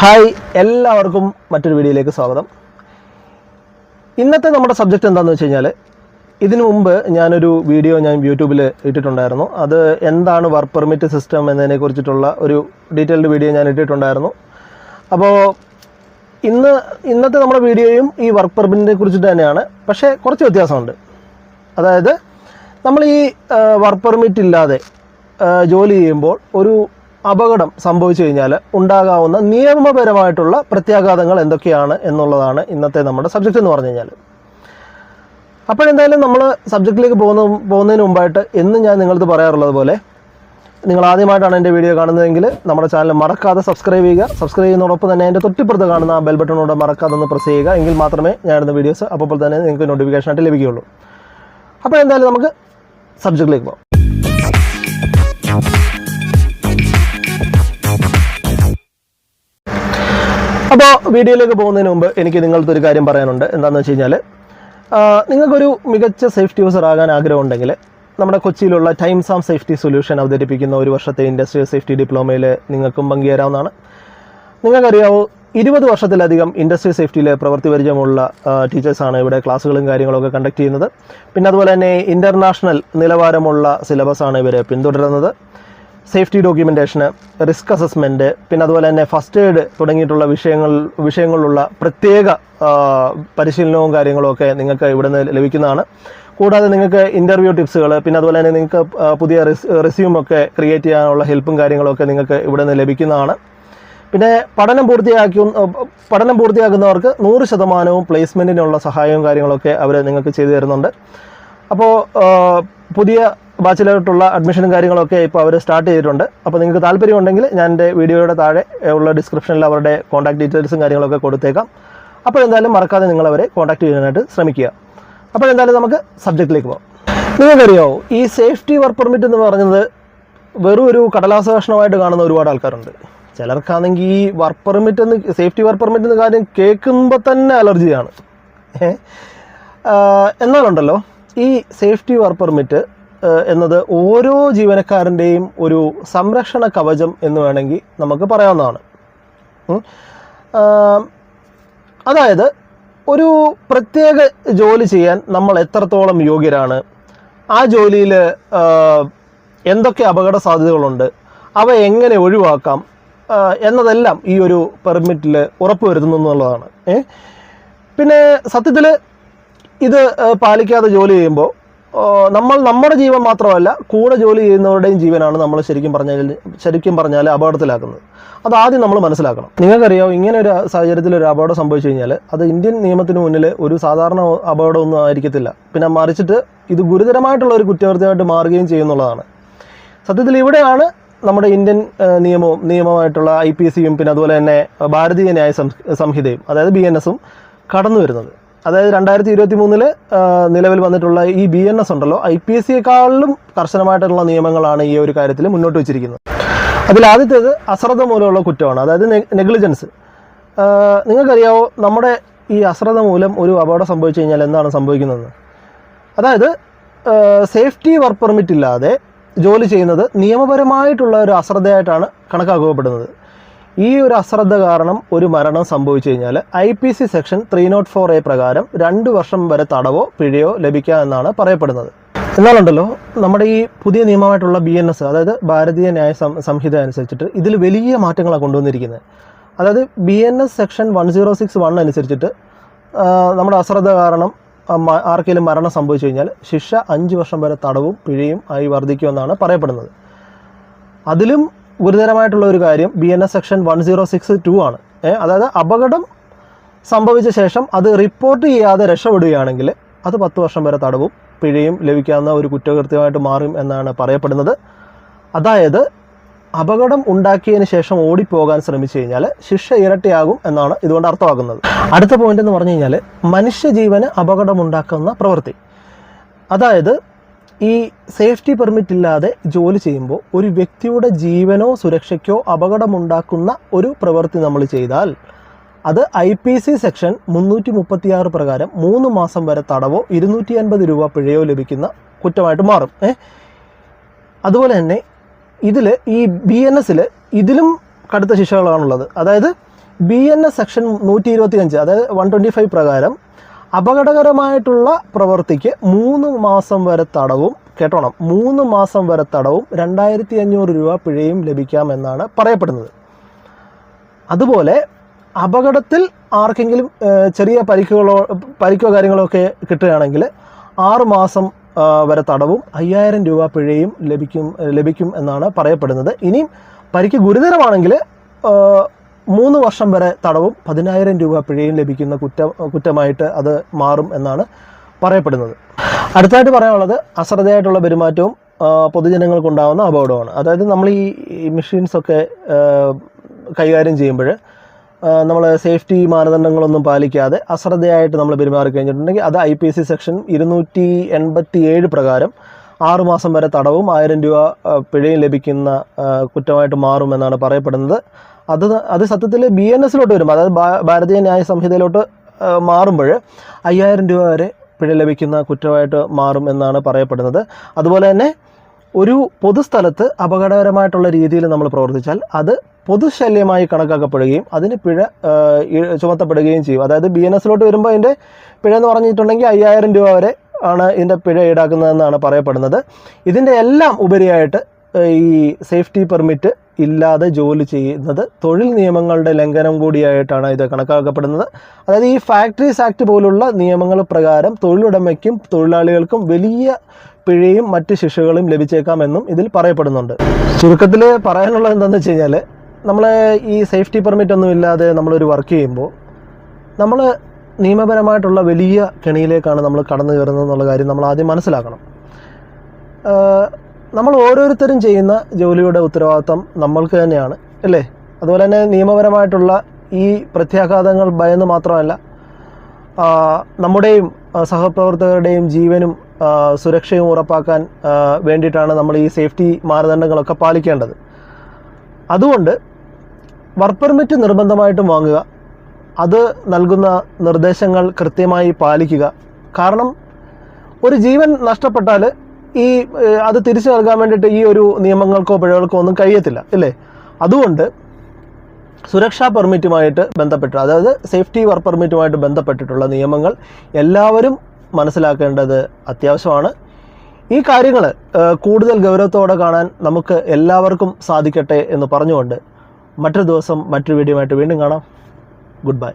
Hi എല്ലാവർക്കും മറ്റൊരു വീഡിയോയിലേക്ക് സ്വാഗതം. ഇന്നത്തെ നമ്മുടെ സബ്ജക്റ്റ് എന്താണെന്ന് വെച്ച് കഴിഞ്ഞാൽ ഇതിനു മുമ്പ് ഞാനൊരു വീഡിയോ ഞാൻ യൂട്യൂബിൽ ഇട്ടിട്ടുണ്ടായിരുന്നു. അത് എന്താണ് വർക്ക് പെർമിറ്റ് സിസ്റ്റം എന്നതിനെ കുറിച്ചിട്ടുള്ള ഒരു ഡീറ്റെയിൽഡ് വീഡിയോ ഞാൻ ഇട്ടിട്ടുണ്ടായിരുന്നു. അപ്പോൾ ഇന്ന് ഇന്നത്തെ നമ്മുടെ വീഡിയോയും ഈ വർക്ക് പെർമിറ്റിനെ കുറിച്ചിട്ട് തന്നെയാണ്. പക്ഷേ കുറച്ച് വ്യത്യാസമുണ്ട്. അതായത് നമ്മൾ ഈ വർക്ക് പെർമിറ്റ് ഇല്ലാതെ ജോലി ചെയ്യുമ്പോൾ ഒരു അപകടം സംഭവിച്ചു കഴിഞ്ഞാൽ ഉണ്ടാകാവുന്ന നിയമപരമായിട്ടുള്ള പ്രത്യാഘാതങ്ങൾ എന്തൊക്കെയാണ് എന്നുള്ളതാണ് ഇന്നത്തെ നമ്മുടെ സബ്ജക്റ്റ് എന്ന് പറഞ്ഞു കഴിഞ്ഞാൽ അപ്പോഴെന്തായാലും നമ്മൾ സബ്ജക്റ്റിലേക്ക് പോകുന്ന പോകുന്നതിന് മുമ്പായിട്ട് എന്നും ഞാൻ നിങ്ങളത് പറയാറുള്ളത് പോലെ നിങ്ങൾ ആദ്യമായിട്ടാണ് എന്റെ വീഡിയോ കാണുന്നതെങ്കിൽ നമ്മുടെ ചാനൽ മറക്കാതെ സബ്സ്ക്രൈബ് ചെയ്യുക. സബ്സ്ക്രൈബ് ചെയ്യുന്നതോടൊപ്പം തന്നെ എന്റെ തൊട്ടിപ്പുറത്ത് കാണുന്ന ആ ബെൽ ബട്ടണോട് മറക്കാതെ ഒന്ന് പ്രസ് ചെയ്യുക. എങ്കിൽ മാത്രമേ ഞാൻ ഇടുന്ന വീഡിയോസ് അപ്പോൾ തന്നെ നിങ്ങൾക്ക് നോട്ടിഫിക്കേഷൻ ആയിട്ട് ലഭിക്കുകയുള്ളൂ. അപ്പോൾ എന്തായാലും നമുക്ക് സബ്ജക്റ്റിലേക്ക് പോകാം. അപ്പോൾ വീഡിയോയിലേക്ക് പോകുന്നതിന് മുമ്പ് എനിക്ക് നിങ്ങളുടെ ഒരു കാര്യം പറയാനുണ്ട്. എന്താണെന്ന് വെച്ച് കഴിഞ്ഞാൽ നിങ്ങൾക്കൊരു മികച്ച സേഫ്റ്റി യൂസർ ആകാൻ ആഗ്രഹമുണ്ടെങ്കിൽ നമ്മുടെ കൊച്ചിയിലുള്ള ടൈംസ് ആം സേഫ്റ്റി സൊല്യൂഷൻ അവതരിപ്പിക്കുന്ന ഒരു വർഷത്തെ ഇൻഡസ്ട്രിയൽ സേഫ്റ്റി ഡിപ്ലോമയിൽ നിങ്ങൾക്കും പങ്കുചേരാവുന്നതാണ്. നിങ്ങൾക്കറിയാവോ ഇരുപത് വർഷത്തിലധികം ഇൻഡസ്ട്രി സേഫ്റ്റിയിൽ പ്രവൃത്തി പരിചയമുള്ള ടീച്ചേഴ്സാണ് ഇവിടെ ക്ലാസ്സുകളും കാര്യങ്ങളൊക്കെ കണ്ടക്ട് ചെയ്യുന്നത്. പിന്നെ അതുപോലെ തന്നെ ഇന്റർനാഷണൽ നിലവാരമുള്ള സിലബസാണ് ഇവർ പിന്തുടരുന്നത്. സേഫ്റ്റി ഡോക്യുമെന്റേഷന് റിസ്ക് അസസ്മെന്റ് പിന്നെ അതുപോലെ തന്നെ ഫസ്റ്റ് എയ്ഡ് തുടങ്ങിയിട്ടുള്ള വിഷയങ്ങൾ വിഷയങ്ങളിലുള്ള പ്രത്യേക പരിശീലനവും കാര്യങ്ങളും ഒക്കെ നിങ്ങൾക്ക് ഇവിടെ നിന്ന് ലഭിക്കുന്നതാണ്. കൂടാതെ നിങ്ങൾക്ക് ഇന്റർവ്യൂ ടിപ്സുകൾ പിന്നെ അതുപോലെ തന്നെ നിങ്ങൾക്ക് പുതിയ റെസ്യൂം ഒക്കെ ക്രിയേറ്റ് ചെയ്യാനുള്ള ഹെൽപ്പും കാര്യങ്ങളൊക്കെ നിങ്ങൾക്ക് ഇവിടെ നിന്ന് ലഭിക്കുന്നതാണ്. പിന്നെ പഠനം പൂർത്തിയാക്കി പഠനം പൂർത്തിയാക്കുന്നവർക്ക് നൂറ് ശതമാനവും പ്ലേസ്മെന്റിനുള്ള സഹായവും കാര്യങ്ങളൊക്കെ അവർ നിങ്ങൾക്ക് ചെയ്തു തരുന്നുണ്ട്. അപ്പോൾ പുതിയ ബാച്ചിലോട്ടുള്ള അഡ്മിഷനും കാര്യങ്ങളൊക്കെ ഇപ്പോൾ അവർ സ്റ്റാർട്ട് ചെയ്തിട്ടുണ്ട്. അപ്പോൾ നിങ്ങൾക്ക് താല്പര്യമുണ്ടെങ്കിൽ ഞാൻ എന്റെ വീഡിയോയുടെ താഴെ ഉള്ള ഡിസ്ക്രിപ്ഷനിൽ അവരുടെ കോൺടാക്ട് ഡീറ്റെയിൽസും കാര്യങ്ങളൊക്കെ കൊടുത്തേക്കാം. അപ്പോൾ എന്തായാലും മറക്കാതെ നിങ്ങൾ അവരെ കോൺടാക്ട് ചെയ്യാനായിട്ട് ശ്രമിക്കുക. അപ്പോൾ എന്തായാലും നമുക്ക് സബ്ജക്റ്റിലേക്ക് പോകാം. നിങ്ങൾക്കറിയാമോ ഈ സേഫ്റ്റി വർക്ക് പെർമിറ്റ് എന്ന് പറയുന്നത് വെറും ഒരു കടലാസ കഷ്ണമായിട്ട് കാണുന്ന ഒരുപാട് ആൾക്കാരുണ്ട്. ചിലർക്കാണെങ്കിൽ ഈ വർക്ക് പെർമിറ്റ് എന്ന് സേഫ്റ്റി വർക്ക് പെർമിറ്റ് എന്ന കാര്യം കേൾക്കുമ്പോൾ തന്നെ അലർജിയാണ്? എന്നാലുണ്ടല്ലോ ഈ സേഫ്റ്റി വർക്ക് പെർമിറ്റ് എന്നത് ഓരോ ജീവനക്കാരന്റെയും ഒരു സംരക്ഷണ കവചം എന്ന് വേണമെങ്കിൽ നമുക്ക് പറയാവുന്നതാണ്. അതായത് ഒരു പ്രത്യേക ജോലി ചെയ്യാൻ നമ്മൾ എത്രത്തോളം യോഗ്യരാണ് ആ ജോലിയിൽ എന്തൊക്കെ അപകട സാധ്യതകളുണ്ട് അവ എങ്ങനെ ഒഴിവാക്കാം എന്നതെല്ലാം ഈ ഒരു പെർമിറ്റിൽ ഉറപ്പുവരുത്തുന്നു എന്നുള്ളതാണ്. പിന്നെ സത്യത്തിൽ ഇത് പാലിക്കാതെ ജോലി ചെയ്യുമ്പോൾ നമ്മൾ നമ്മുടെ ജീവൻ മാത്രമല്ല കൂടെ ജോലി ചെയ്യുന്നവരുടെയും ജീവനാണ് നമ്മൾ ശരിക്കും പറഞ്ഞാൽ ശരിക്കും പറഞ്ഞാൽ അപകടത്തിലാക്കുന്നത്. അത് ആദ്യം നമ്മൾ മനസ്സിലാക്കണം. നിങ്ങൾക്കറിയാം ഇങ്ങനെ ഒരു സാഹചര്യത്തിൽ ഒരു അപകടം സംഭവിച്ചു കഴിഞ്ഞാൽ അത് ഇന്ത്യൻ നിയമത്തിന് മുന്നിൽ ഒരു സാധാരണ അപകടമൊന്നും ആയിരിക്കത്തില്ല. പിന്നെ മറിച്ചിട്ട് ഇത് ഗുരുതരമായിട്ടുള്ള ഒരു കുറ്റകൃത്യമായിട്ട് മാറുകയും ചെയ്യുന്നുള്ളതാണ്. സത്യത്തിൽ ഇവിടെയാണ് നമ്മുടെ ഇന്ത്യൻ നിയമവും നിയമമായിട്ടുള്ള ഐ പി സിയും പിന്നെ അതുപോലെ തന്നെ ഭാരതീയ ന്യായ സംഹിതയും അതായത് ബി എൻ എസും കടന്നു വരുന്നത് അതായത് രണ്ടായിരത്തി ഇരുപത്തി മൂന്നിൽ നിലവിൽ വന്നിട്ടുള്ള ഈ ബി എൻ എസ് ഉണ്ടല്ലോ ഐ പി എസ് സിയെക്കാളിലും കർശനമായിട്ടുള്ള നിയമങ്ങളാണ് ഈ ഒരു കാര്യത്തിൽ മുന്നോട്ട് വെച്ചിരിക്കുന്നത്. അതിൽ ആദ്യത്തേത് അശ്രദ്ധ മൂലമുള്ള കുറ്റമാണ് അതായത് നെഗ്ലിജൻസ്. നിങ്ങൾക്കറിയാവോ നമ്മുടെ ഈ അശ്രദ്ധ മൂലം ഒരു അപകടം സംഭവിച്ചു കഴിഞ്ഞാൽ എന്താണ് സംഭവിക്കുന്നതെന്ന് അതായത് സേഫ്റ്റി വർക്ക് പെർമിറ്റ് ഇല്ലാതെ ജോലി ചെയ്യുന്നത് നിയമപരമായിട്ടുള്ള ഒരു അശ്രദ്ധയായിട്ടാണ് കണക്കാക്കപ്പെടുന്നത്. ഈ ഒരു അശ്രദ്ധ കാരണം ഒരു മരണം സംഭവിച്ചു കഴിഞ്ഞാൽ I P C section three nought four A പ്രകാരം രണ്ട് വർഷം വരെ തടവോ പിഴയോ ലഭിക്കാം എന്നാണ് പറയപ്പെടുന്നത്. എന്നാലുണ്ടല്ലോ നമ്മുടെ ഈ പുതിയ നിയമമായിട്ടുള്ള ബി എൻ എസ് അതായത് ഭാരതീയ ന്യായ സംഹിത അനുസരിച്ചിട്ട് ഇതിൽ വലിയ മാറ്റങ്ങളാണ് കൊണ്ടുവന്നിരിക്കുന്നത്. അതായത് B N S section one zero six one അനുസരിച്ചിട്ട് നമ്മുടെ അശ്രദ്ധ കാരണം ആർക്കെങ്കിലും മരണം സംഭവിച്ചു കഴിഞ്ഞാൽ ശിക്ഷ അഞ്ച് വർഷം വരെ തടവും പിഴയും ആയി വർദ്ധിക്കുമെന്നാണ് പറയപ്പെടുന്നത്. അതിലും ഗുരുതരമായിട്ടുള്ള ഒരു കാര്യം B N S section one zero six two ആണ്. അതായത് അപകടം സംഭവിച്ച ശേഷം അത് റിപ്പോർട്ട് ചെയ്യാതെ രക്ഷപ്പെടുകയാണെങ്കിൽ അത് പത്ത് വർഷം വരെ തടവും പിഴയും ലഭിക്കാവുന്ന ഒരു കുറ്റകൃത്യമായിട്ട് മാറും എന്നാണ് പറയപ്പെടുന്നത്. അതായത് അപകടം ഉണ്ടാക്കിയതിന് ശേഷം ഓടിപ്പോകാൻ ശ്രമിച്ചു കഴിഞ്ഞാൽ ശിക്ഷ ഇരട്ടിയാകും എന്നാണ് ഇതുകൊണ്ട് അർത്ഥമാക്കുന്നത്. അടുത്ത പോയിന്റ് എന്ന് പറഞ്ഞു കഴിഞ്ഞാൽ മനുഷ്യജീവന് അപകടമുണ്ടാക്കുന്ന പ്രവൃത്തി. അതായത് ഈ സേഫ്റ്റി പെർമിറ്റ് ഇല്ലാതെ ജോലി ചെയ്യുമ്പോൾ ഒരു വ്യക്തിയുടെ ജീവനോ സുരക്ഷയ്ക്കോ അപകടമുണ്ടാക്കുന്ന ഒരു പ്രവൃത്തി നമ്മൾ ചെയ്താൽ അത് ഐ പി സി സെക്ഷൻ മുന്നൂറ്റി മുപ്പത്തിയാറ് പ്രകാരം മൂന്ന് മാസം വരെ തടവോ ഇരുന്നൂറ്റി അൻപത് രൂപ പിഴയോ ലഭിക്കുന്ന കുറ്റമായിട്ട് മാറും. ഏ? അതുപോലെ തന്നെ ഇതിൽ ഈ ബി എൻ എസിൽ ഇതിലും കടുത്ത ശിക്ഷകളാണുള്ളത്. അതായത് ബി എൻ എസ് സെക്ഷൻ നൂറ്റി ഇരുപത്തി അഞ്ച് അതായത് വൺ ട്വന്റി ഫൈവ് പ്രകാരം അപകടകരമായിട്ടുള്ള പ്രവൃത്തിക്ക് മൂന്ന് മാസം വരെ തടവും കേട്ടോണം മൂന്ന് മാസം വരെ തടവും രണ്ടായിരത്തി അഞ്ഞൂറ് രൂപ പിഴയും ലഭിക്കാമെന്നാണ് പറയപ്പെടുന്നത്. അതുപോലെ അപകടത്തിൽ ആർക്കെങ്കിലും ചെറിയ പരിക്കുകളോ പരിക്കോ കാര്യങ്ങളോ ഒക്കെ കിട്ടുകയാണെങ്കിൽ ആറ് മാസം വരെ തടവും അയ്യായിരം രൂപ പിഴയും ലഭിക്കും ലഭിക്കും എന്നാണ് പറയപ്പെടുന്നത്. ഇനിയും പരിക്ക് ഗുരുതരമാണെങ്കിൽ മൂന്ന് വർഷം വരെ തടവും പതിനായിരം രൂപ പിഴയും ലഭിക്കുന്ന കുറ്റ കുറ്റമായിട്ട് അത് മാറും എന്നാണ് പറയപ്പെടുന്നത്. അടുത്തായിട്ട് പറയാനുള്ളത് അശ്രദ്ധയായിട്ടുള്ള പെരുമാറ്റവും പൊതുജനങ്ങൾക്കുണ്ടാകുന്ന അപകടമാണ് അതായത് നമ്മൾ ഈ മെഷീൻസൊക്കെ കൈകാര്യം ചെയ്യുമ്പോൾ നമ്മൾ സേഫ്റ്റി മാനദണ്ഡങ്ങളൊന്നും പാലിക്കാതെ അശ്രദ്ധയായിട്ട് നമ്മൾ പെരുമാറി കഴിഞ്ഞിട്ടുണ്ടെങ്കിൽ അത് ഐ പി സി സെക്ഷൻ ഇരുന്നൂറ്റി എൺപത്തി ഏഴ് പ്രകാരം ആറുമാസം വരെ തടവും ആയിരം രൂപ പിഴയും ലഭിക്കുന്ന കുറ്റമായിട്ട് മാറുമെന്നാണ് പറയപ്പെടുന്നത്. അത് അത് സത്യത്തിൽ ബി എൻ എസിലോട്ട് വരും. അതായത് ഭാരതീയ ന്യായ സംഹിതയിലോട്ട് മാറുമ്പോൾ അയ്യായിരം രൂപ വരെ പിഴ ലഭിക്കുന്ന കുറ്റമായിട്ട് മാറും എന്നാണ് പറയപ്പെടുന്നത്. അതുപോലെ തന്നെ ഒരു പൊതുസ്ഥലത്ത് അപകടകരമായിട്ടുള്ള രീതിയിൽ നമ്മൾ പ്രവർത്തിച്ചാൽ അത് പൊതുശല്യമായി കണക്കാക്കപ്പെടുകയും അതിന് പിഴ ചുമത്തപ്പെടുകയും ചെയ്യും. അതായത് ബി എൻ എസിലോട്ട് വരുമ്പോൾ അതിന്റെ പിഴ എന്ന് പറഞ്ഞിട്ടുണ്ടെങ്കിൽ അയ്യായിരം രൂപ വരെ ആണ് ഇതിന്റെ പിഴ ഈടാക്കുന്നതെന്നാണ് പറയപ്പെടുന്നത്. ഇതിന്റെ എല്ലാം ഉപരിയായിട്ട് ഈ സേഫ്റ്റി പെർമിറ്റ് ഇല്ലാതെ ജോലി ചെയ്യുന്നത് തൊഴിൽ നിയമങ്ങളുടെ ലംഘനം കൂടിയായിട്ടാണ് ഇത് കണക്കാക്കപ്പെടുന്നത്. അതായത് ഈ ഫാക്ടറീസ് ആക്ട് പോലുള്ള നിയമങ്ങൾ പ്രകാരം തൊഴിലുടമയ്ക്കും തൊഴിലാളികൾക്കും വലിയ പിഴയും മറ്റ് ശിക്ഷകളും ലഭിച്ചേക്കാമെന്നും ഇതിൽ പറയപ്പെടുന്നുണ്ട്. ചുരുക്കത്തിൽ പറയാനുള്ളത് എന്താണെന്ന് വെച്ച് കഴിഞ്ഞാൽ നമ്മൾ ഈ സേഫ്റ്റി പെർമിറ്റ് ഒന്നും ഇല്ലാതെ നമ്മളൊരു വർക്ക് ചെയ്യുമ്പോൾ നമ്മൾ നിയമപരമായിട്ടുള്ള വലിയ കെണിയിലേക്കാണ് നമ്മൾ കടന്നു കയറുന്നത് എന്നുള്ള കാര്യം നമ്മൾ ആദ്യം മനസ്സിലാക്കണം നമ്മൾ ഓരോരുത്തരും ചെയ്യുന്ന ജോലിയുടെ ഉത്തരവാദിത്തം നമ്മൾക്ക് തന്നെയാണ് അല്ലേ? അതുപോലെ തന്നെ നിയമപരമായിട്ടുള്ള ഈ പ്രത്യാഘാതങ്ങൾ ഭയന്ന് മാത്രമല്ല നമ്മുടെയും സഹപ്രവർത്തകരുടെയും ജീവനും സുരക്ഷയും ഉറപ്പാക്കാൻ വേണ്ടിയിട്ടാണ് നമ്മൾ ഈ സേഫ്റ്റി മാനദണ്ഡങ്ങളൊക്കെ പാലിക്കേണ്ടത്. അതുകൊണ്ട് വർക്ക് പെർമിറ്റ് നിർബന്ധമായിട്ടും വാങ്ങുക. അത് നൽകുന്ന നിർദ്ദേശങ്ങൾ കൃത്യമായി പാലിക്കുക. കാരണം ഒരു ജീവൻ നഷ്ടപ്പെട്ടാൽ ഈ അത് തിരിച്ചു നൽകാൻ വേണ്ടിയിട്ട് ഈ ഒരു നിയമങ്ങൾക്കോ പിഴകൾക്കോ ഒന്നും കഴിയത്തില്ല അല്ലേ അതുകൊണ്ട് സുരക്ഷാ പെർമിറ്റുമായിട്ട് ബന്ധപ്പെട്ട് അതായത് സേഫ്റ്റി വർക്ക് പെർമിറ്റുമായിട്ട് ബന്ധപ്പെട്ടിട്ടുള്ള നിയമങ്ങൾ എല്ലാവരും മനസ്സിലാക്കേണ്ടത് അത്യാവശ്യമാണ്. ഈ കാര്യങ്ങൾ കൂടുതൽ ഗൗരവത്തോടെ കാണാൻ നമുക്ക് എല്ലാവർക്കും സാധിക്കട്ടെ എന്ന് പറഞ്ഞുകൊണ്ട് മറ്റൊരു ദിവസം മറ്റൊരു വീഡിയോ ആയിട്ട് വീണ്ടും കാണാം. Good bye